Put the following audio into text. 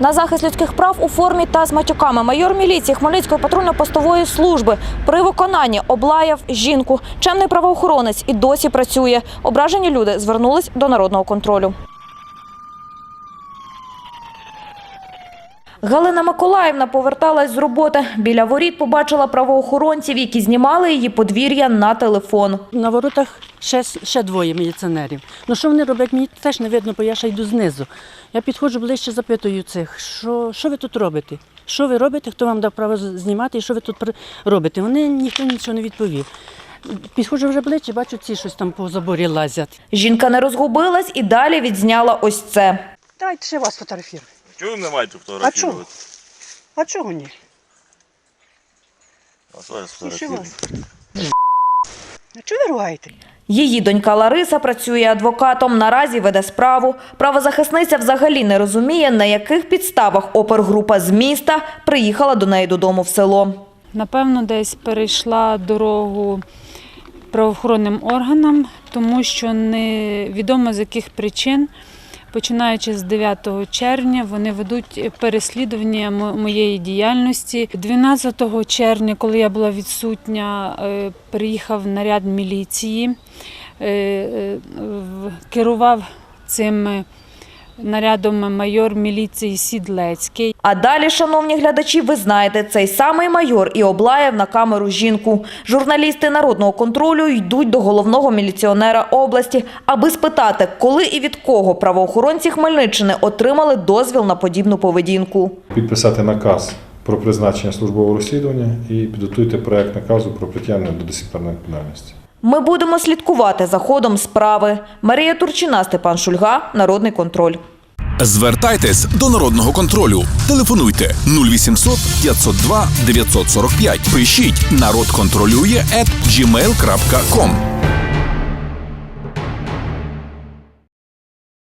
На захист людських прав у формі та з матюками майор міліції Хмельницької патрульно-постової служби при виконанні облаяв жінку. Чемний правоохоронець і досі працює. Ображені люди звернулись до народного контролю. Галина Миколаївна поверталась з роботи. Біля воріт побачила правоохоронців, які знімали її подвір'я на телефон. На воротах ще, ще двоє міліціонерів. Ну що вони роблять, мені теж не видно, бо я ще йду знизу. Я підходжу ближче, запитую цих, що, що ви тут робите? Що ви робите, хто вам дав право знімати і що ви тут робите? Вони ніхто нічого не відповів. Підходжу вже ближче, бачу, ці щось там по заборі лазять. Жінка не розгубилась і далі відзняла ось це. Давайте ще вас фотографірую. Чого ви не маєте А фотографувати? чого? А чого ні? А що я вас. А чого ви ругаєте? Її донька Лариса працює адвокатом, наразі веде справу. Правозахисниця взагалі не розуміє, на яких підставах опергрупа з міста приїхала до неї додому в село. Напевно, десь перейшла дорогу правоохоронним органам, тому що невідомо з яких причин, починаючи з 9 червня, вони ведуть переслідування моєї діяльності. 12 червня, коли я була відсутня, е, приїхав наряд міліції, е, е, керував цим нарядом майор міліції Сідлецький. А далі, шановні глядачі, ви знаєте, цей самий майор і облаяв на камеру жінку. Журналісти народного контролю йдуть до головного міліціонера області, аби спитати, коли і від кого правоохоронці Хмельниччини отримали дозвіл на подібну поведінку. підписати наказ про призначення службового розслідування і підготуйте проект наказу про притягнення до дисциплінарної відповідальності. Ми будемо слідкувати за ходом справи. Марія Турчина, Степан Шульга, Народний контроль. Звертайтесь до народного контролю. Телефонуйте 0800 502 945. Пишіть народ контролює gmail.com.